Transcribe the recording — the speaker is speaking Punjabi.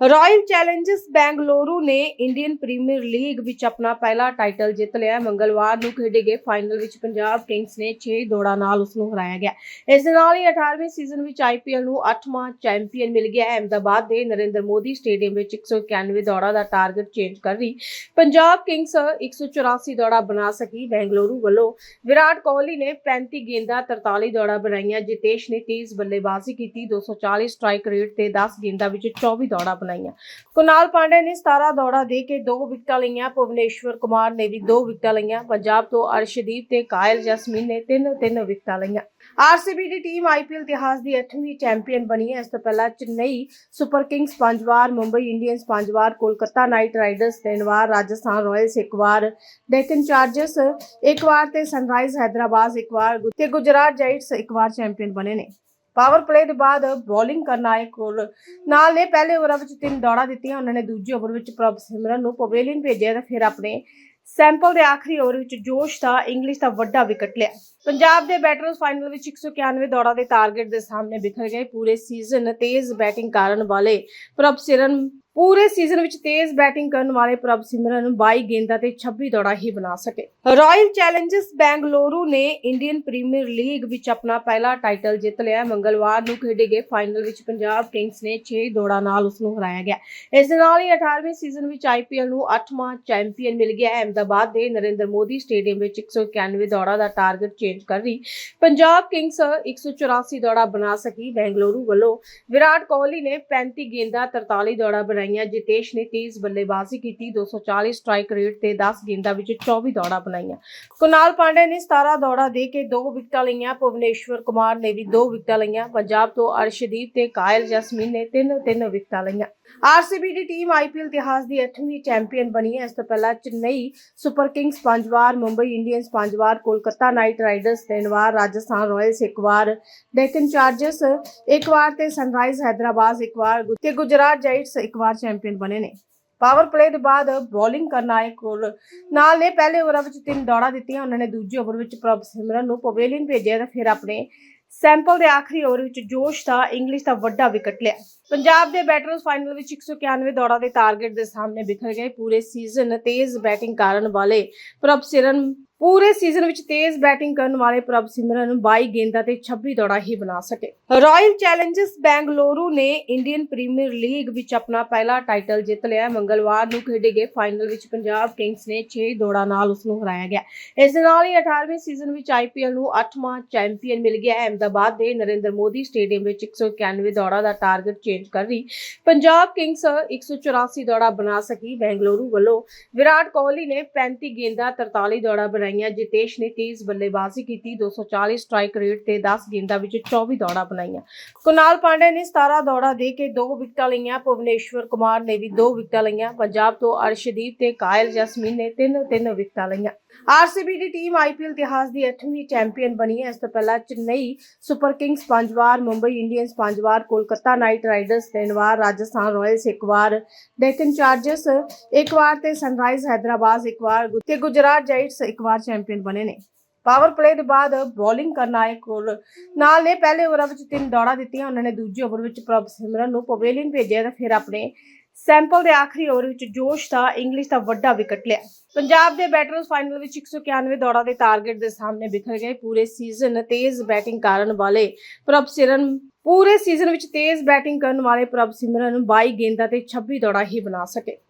ਰਾਇਲ ਚੈਲੰਜਰਸ ਬੈਂਗਲੁਰੂ ਨੇ ਇੰਡੀਅਨ ਪ੍ਰੀਮੀਅਰ ਲੀਗ ਵਿੱਚ ਆਪਣਾ ਪਹਿਲਾ ਟਾਈਟਲ ਜਿੱਤ ਲਿਆ ਮੰਗਲਵਾਰ ਨੂੰ ਖੇਡੇ ਗਏ ਫਾਈਨਲ ਵਿੱਚ ਪੰਜਾਬ ਕਿੰਗਸ ਨੇ 6 ਦੌੜਾਂ ਨਾਲ ਉਸ ਨੂੰ ਹਰਾਇਆ ਗਿਆ। ਇਸ ਦੇ ਨਾਲ ਹੀ 18ਵੇਂ ਸੀਜ਼ਨ ਵਿੱਚ ਆਈਪੀਐਲ ਨੂੰ 8ਵਾਂ ਚੈਂਪੀਅਨ ਮਿਲ ਗਿਆ ਹੈ। ਅਹਿਮਦਾਬਾਦ ਦੇ ਨਰਿੰਦਰ ਮੋਦੀ ਸਟੇਡੀਅਮ ਵਿੱਚ 191 ਦੌੜਾਂ ਦਾ ਟਾਰਗੇਟ ਚੇਂਜ ਕਰ ਰਹੀ। ਪੰਜਾਬ ਕਿੰਗਸ 184 ਦੌੜਾਂ ਬਣਾ ਸਕੀ। ਬੈਂਗਲੁਰੂ ਵੱਲੋਂ ਵਿਰਾਟ ਕੋਹਲੀ ਨੇ 35 ਗੇਂਦਾਂ 43 ਦੌੜਾਂ ਬਣਾਈਆਂ। ਜਿਤੇਸ਼ ਨੇ ਤੇਜ਼ ਬੱਲੇਬਾਜ਼ੀ ਕੀਤੀ। 240 ਸਟ੍ਰਾਈਕ ਰੇਟ ਤੇ 10 ਗੇਂਦਾਂ ਵਿੱਚ 24 ਦੌੜਾਂ ਬਣਾਈਆਂ। ਕੁਨਾਲ ਪਾਂਡੇ ਨੇ 17 ਦੌੜਾਂ ਦੇ ਕੇ 2 ਵਿਕਟਾਂ ਲਈਆਂ। ਭੁਵਨੇਸ਼ਵਰ ਕੁਮਾਰ ਨੇ ਵੀ 2 ਵਿਕਟਾਂ ਲਈਆਂ। ਪੰਜਾਬ ਤੋਂ ਅਰਸ਼ਦੀਪ ਤੇ ਕਾਇਲ ਜਸਮੀਨ ਨੇ 3-3 ਵਿਕਟਾਂ ਲਈਆਂ। ਆਰਸੀਬੀ ਦੀ ਟੀਮ ਆਈਪੀਐਲ ਇਤਿਹਾਸ ਦੀ 8ਵੀਂ ਚੈਂਪੀਅਨ ਬਣੀ ਹੈ। ਇਸ ਤੋਂ ਪਹਿਲਾਂ ਚੇਨਈ ਸੁਪਰ ਕਿੰਗਸ ਪੰਜ ਵਾਰ ਮੁੰਬਈ ਇੰਡੀਅਨਸ ਪੰਜ ਵਾਰ ਕੋਲਕਾਤਾ ਨਾਈਟ ਰਾਈਡਰਸ ਤਿੰਨ ਵਾਰ ਰਾਜਸਥਾਨ ਰਾਇਲਸ ਇੱਕ ਵਾਰ, ਡੈਕਨ ਚਾਰਜਰਸ ਇੱਕ ਵਾਰ ਤੇ ਸਨਰਾਈਜ਼ ਹੈਦਰਾਬਾਦ ਇੱਕ ਵਾਰ ਤੇ ਗੁਜਰਾਤ ਜਾਇੰਟਸ ਇੱਕ ਵਾਰ ਚੈਂਪੀਅਨ ਬਣੇ ਨੇ। ਪਾਵਰ ਪਲੇ ਦੇ ਬਾਅਦ ਬੋਲਿੰਗ ਕਰਨ ਆਏ ਕੋਲ। ਨਾਲ ਨੇ ਪਹਿਲੇ ਓਵਰ ਵਿੱਚ ਤਿੰਨ ਦੌੜਾਂ ਦਿੱਤੀਆਂ, ਉਹਨਾਂ ਨੇ ਦੂਜੇ ਓਵਰ ਵਿੱਚ ਪ੍ਰਭ ਸਿਮਰਨ ਨੂੰ ਪਵੇਲੀਅਨ ਭੇਜਿਆ ਤੇ ਫਿਰ ਆਪਣੇ ਸੈਂਪਲ ਦੇ ਆਖਰੀ ਓਵਰ ਵਿੱਚ ਜੋਸ਼ ਦਾ ਇੰਗਲਿਸ਼ ਦਾ ਵੱਡਾ ਵਿਕਟ ਲਿਆ। ਪੰਜਾਬ ਦੇ ਬੈਟਰਸ ਫਾਈਨਲ ਵਿੱਚ 191 ਦੌੜਾਂ ਦੇ ਟਾਰਗੇਟ ਦੇ ਸਾਹਮਣੇ ਬਿਖਰ ਗਏ। ਪੂਰੇ ਸੀਜ਼ਨ ਤੇਜ਼ ਬੈਟਿੰਗ ਕਰਨ ਵਾਲੇ ਪ੍ਰਭ ਸਿਮਰਨ ਪੂਰੇ ਸੀਜ਼ਨ ਵਿੱਚ ਤੇਜ਼ ਬੈਟਿੰਗ ਕਰਨ ਵਾਲੇ ਪ੍ਰਭ ਸਿਮਰਨ 22 ਗੇਂਦਾਂ ਤੇ 26 ਦੌੜਾਂ ਹੀ ਬਣਾ ਸਕੇ। ਰਾਇਲ ਚੈਲੰਜਰਸ ਬੈਂਗਲੁਰੂ ਨੇ ਇੰਡੀਅਨ ਪ੍ਰੀਮੀਅਰ ਲੀਗ ਵਿੱਚ ਆਪਣਾ ਪਹਿਲਾ ਟਾਈਟਲ ਜਿੱਤ ਲਿਆ। ਮੰਗਲਵਾਰ ਨੂੰ ਖੇਡੇ ਗਏ ਫਾਈਨਲ ਵਿੱਚ ਪੰਜਾਬ ਕਿੰਗਸ ਨੇ 6 ਦੌੜਾਂ ਨਾਲ ਉਸ ਨੂੰ ਹਰਾਇਆ ਗਿਆ। ਇਸ ਦੇ ਨਾਲ ਹੀ 18ਵੇਂ ਸੀਜ਼ਨ ਵਿੱਚ ਆਈਪੀਐਲ ਨੂੰ 8ਵਾਂ ਚੈਂਪੀਅਨ ਮਿਲ ਗਿਆ। ਅਹਿਮਦਾਬਾਦ ਦੇ ਨਰਿੰਦਰ ਮੋਦੀ ਸਟੇਡੀਅਮ ਵਿੱਚ 191 ਦੌੜਾਂ ਦਾ ਟਾਰਗੇਟ ਚੇਂਜ ਕਰ ਰਹੀ। ਪੰਜਾਬ ਕਿੰਗਸ 184 ਦੌੜਾਂ ਬਣਾ ਸਕੀ। ਬੈਂਗਲੁਰੂ ਵੱਲੋਂ ਵਿਰਾਟ ਕੋਹਲੀ ਨੇ 35 ਗੇਂਦਾਂ 43 ਦੌੜਾਂ ਬਣਾਈਆਂ। ਜਿਤੇਸ਼ ਨੇ ਤੇਜ਼ ਬੱਲੇਬਾਜ਼ੀ ਕੀਤੀ 240 ਸਟ੍ਰਾਈਕ ਰੇਟ ਤੇ 10 ਗੇਂਦਾਂ ਵਿੱਚ 24 ਦੌੜਾਂ ਬਣਾਈਆਂ। ਕੁਨਾਲ ਪਾਂਡੇ ਨੇ 17 ਦੌੜਾਂ ਦੇ ਕੇ 2 ਵਿਕਟਾਂ ਲਈਆਂ। ਭੁਵਨੇਸ਼ਵਰ ਕੁਮਾਰ ਨੇ ਵੀ 2 ਵਿਕਟਾਂ ਲਈਆਂ। ਪੰਜਾਬ ਤੋਂ ਅਰਸ਼ਦੀਪ ਤੇ ਕਾਇਲ ਜਸਮੀਨ ਨੇ 3-3 ਵਿਕਟਾਂ ਲਈਆਂ। ਆਰਸੀਬੀ ਦੀ ਟੀਮ ਆਈਪੀਐਲ ਇਤਿਹਾਸ ਦੀ 8ਵੀਂ ਚੈਂਪੀਅਨ ਬਣੀ ਹੈ। ਇਸ ਤੋਂ ਪਹਿਲਾਂ ਚੇਨਈ ਸੁਪਰ ਕਿੰਗਸ ਪੰਜ ਵਾਰ ਮੁੰਬਈ ਇੰਡੀਅਨਸ ਪੰਜ ਵਾਰ ਕੋਲਕਾਤਾ ਨਾਈਟ ਰਾਈਡਰਸ ਤਿੰਨ ਵਾਰ ਰਾਜਸਥਾਨ ਰਾਇਲਸ ਇੱਕ ਵਾਰ ਡੈਕਨ ਚਾਰਜਰਸ ਇੱਕ ਵਾਰ ਤੇ ਸਨਰਾਈਜ਼ ਹੈਦਰਾਬਾਦ ਇੱਕ ਵਾਰ ਤੇ ਗੁਜਰਾਤ ਜਾਇੰਟਸ ਇੱਕ ਵਾਰ ਚੈਂਪੀਅਨ ਬਣੇ ਨੇ। ਪਾਵਰ ਪਲੇ ਦੇ ਬਾਅਦ ਬੋਲਿੰਗ ਕਰਨ ਆਏ ਕੋਲ ਨਾਲ ਨੇ ਪਹਿਲੇ ਓਵਰ ਵਿੱਚ ਤਿੰਨ ਦੌੜਾਂ ਦਿੱਤੀਆਂ। ਉਹਨਾਂ ਨੇ ਦੂਜੇ ਓਵਰ ਵਿੱਚ ਪ੍ਰਭ ਸਿਮਰਨ ਨੂੰ ਪਵੇਲੀਅਨ ਭੇਜਿਆ ਤੇ ਫਿਰ ਆਪਣੇ ਸੈਂਪਲ ਦੇ ਆਖਰੀ ਓਵਰ ਵਿੱਚ ਜੋਸ਼ ਦਾ, ਇੰਗਲਿਸ਼ ਦਾ ਵੱਡਾ ਵਿਕਟ ਲਿਆ। ਪੰਜਾਬ ਦੇ ਬੈਟਰਸ ਫਾਈਨਲ ਵਿੱਚ 191 ਦੌੜਾਂ ਦੇ ਟਾਰਗੇਟ ਦੇ ਸਾਹਮਣੇ ਬਿਖਰ ਗਏ। ਪੂਰੇ ਸੀਜ਼ਨ ਤੇਜ਼ ਬੈਟਿੰਗ ਕਰਨ ਵਾਲੇ ਪ੍ਰਭ ਸਿਮਰਨ ਪੂਰੇ ਸੀਜ਼ਨ ਵਿੱਚ ਤੇਜ਼ ਬੈਟਿੰਗ ਕਰਨ ਵਾਲੇ ਪ੍ਰਭ ਸਿਮਰਨ 22 ਗੇਂਦਾਂ ਤੇ 26 ਦੌੜਾਂ ਹੀ ਬਣਾ ਸਕੇ। ਰਾਇਲ ਚੈਲੰਜਰਸ ਬੈਂਗਲੁਰੂ ਨੇ ਇੰਡੀਅਨ ਪ੍ਰੀਮੀਅਰ ਲੀਗ ਵਿੱਚ ਆਪਣਾ ਪਹਿਲਾ ਟਾਈਟਲ ਜਿੱਤ ਲਿਆ। ਮੰਗਲਵਾਰ ਨੂੰ ਖੇਡੇ ਗਏ ਫਾਈਨਲ ਵਿੱਚ ਪੰਜਾਬ ਕਿੰਗਸ ਨੇ 6 ਦੌੜਾਂ ਨਾਲ ਉਸ ਨੂੰ ਹਰਾਇਆ ਗਿਆ। ਇਸ ਦੇ ਨਾਲ ਹੀ 18ਵੇਂ ਸੀਜ਼ਨ ਵਿੱਚ ਆਈਪੀਐਲ ਨੂੰ 8ਵਾਂ ਚੈਂਪੀਅਨ ਮਿਲ ਗਿਆ। ਹੈ। ਅਹਿਮਦਾਬਾਦ ਦੇ ਨਰਿੰਦਰ ਮੋਦੀ ਸਟੇਡੀਅਮ ਵਿੱਚ 191 ਦੌੜਾਂ ਦਾ ਟਾਰਗੇਟ ਚੇਂਜ ਕਰ ਰਹੀ। ਪੰਜਾਬ ਕਿੰਗਸ 184 ਦੌੜਾਂ ਬਣਾ ਸਕੀ। ਬੈਂਗਲੁਰੂ ਵੱਲੋਂ ਵਿਰਾਟ ਕੋਹਲੀ ਨੇ 35 ਗੇਂਦਾਂ 43 ਦੌੜਾਂ ਬਣਾਈਆਂ ਜਿਤੇਸ਼ ਨੇ ਤੇਜ਼ ਬੱਲੇਬਾਜ਼ੀ ਕੀਤੀ 240 ਸਟ੍ਰਾਈਕ ਰੇਟ ਤੇ 10 ਗੇਂਦਾਂ ਵਿੱਚ 24 ਦੌੜਾਂ ਬਣਾਈਆਂ। ਕੁਨਾਲ ਪਾਂਡੇ ਨੇ 17 ਦੌੜਾਂ ਦੇ ਕੇ 2 ਵਿਕਟਾਂ ਲਈਆਂ। ਭੁਵਨੇਸ਼ਵਰ ਕੁਮਾਰ ਨੇ ਵੀ 2 ਵਿਕਟਾਂ ਲਈਆਂ। ਪੰਜਾਬ ਤੋਂ ਅਰਸ਼ਦੀਪ ਤੇ ਕਾਇਲ ਜਸਮੀਨ ਨੇ 3-3 ਵਿਕਟਾਂ ਲਈਆਂ। ਆਰਸੀਬੀ ਦੀ ਟੀਮ ਆਈਪੀਐਲ ਇਤਿਹਾਸ ਦੀ 8ਵੀਂ ਚੈਂਪੀਅਨ ਬਣੀ ਹੈ। ਇਸ ਤੋਂ ਪਹਿਲਾਂ ਚੇਨਈ ਸੁਪਰ ਕਿੰਗਸ ਪੰਜ ਵਾਰ ਮੁੰਬਈ ਇੰਡੀਅਨਸ ਪੰਜ ਵਾਰ ਕੋਲਕਾਤਾ ਨਾਈਟ ਰਾਈਡਰਸ ਤਿੰਨ ਵਾਰ ਰਾਜਸਥਾਨ ਰਾਇਲਸ ਇੱਕ ਵਾਰ ਡੈਕਨ ਚਾਰਜਰਸ ਇੱਕ ਵਾਰ ਤੇ ਸਨਰਾਈਜ਼ ਹੈਦਰਾਬਾਦ ਇੱਕ ਵਾਰ ਤੇ ਗੁਜਰਾਤ ਜਾਇੰਟਸ ਇੱਕ ਵਾਰ ਚੈਂਪੀਅਨ ਬਣੇ ਨੇ। ਪਾਵਰ ਪਲੇ ਦੇ ਬਾਅਦ ਬੋਲਿੰਗ ਕਰਨ ਆਏ ਕੋਲ ਨਾਲ ਨੇ ਪਹਿਲੇ ਓਵਰ ਵਿੱਚ ਤਿੰਨ ਦੌੜਾਂ ਦਿੱਤੀਆਂ। ਉਹਨਾਂ ਨੇ ਦੂਜੇ ਓਵਰ ਵਿੱਚ ਪ੍ਰਭ ਸਿਮਰਨ ਨੂੰ ਪਵੇਲੀਅਨ ਭੇਜਿਆ ਤੇ ਫਿਰ ਆਪਣੇ ਸੈਂਪਲ ਦੇ ਆਖਰੀ ਓਵਰ ਵਿੱਚ ਜੋਸ਼ ਦਾ, ਇੰਗਲਿਸ਼ ਦਾ ਵੱਡਾ ਵਿਕਟ ਲਿਆ। ਪੰਜਾਬ ਦੇ ਬੈਟਰਸ ਫਾਈਨਲ ਵਿੱਚ 191 ਦੌੜਾਂ ਦੇ ਟਾਰਗੇਟ ਦੇ ਸਾਹਮਣੇ ਬਿਖਰ ਗਏ। ਪੂਰੇ ਸੀਜ਼ਨ ਤੇਜ਼ ਬੈਟਿੰਗ ਕਰਨ ਵਾਲੇ ਪ੍ਰਭ ਸਿਮਰਨ, ਪੂਰੇ ਸੀਜ਼ਨ ਵਿੱਚ ਤੇਜ਼ ਬੈਟਿੰਗ ਕਰਨ ਵਾਲੇ ਪ੍ਰਭ ਸਿਮਰਨ 22 ਗੇਂਦਾਂ ਤੇ 26 ਦੌੜਾਂ ਹੀ ਬਣਾ ਸਕੇ।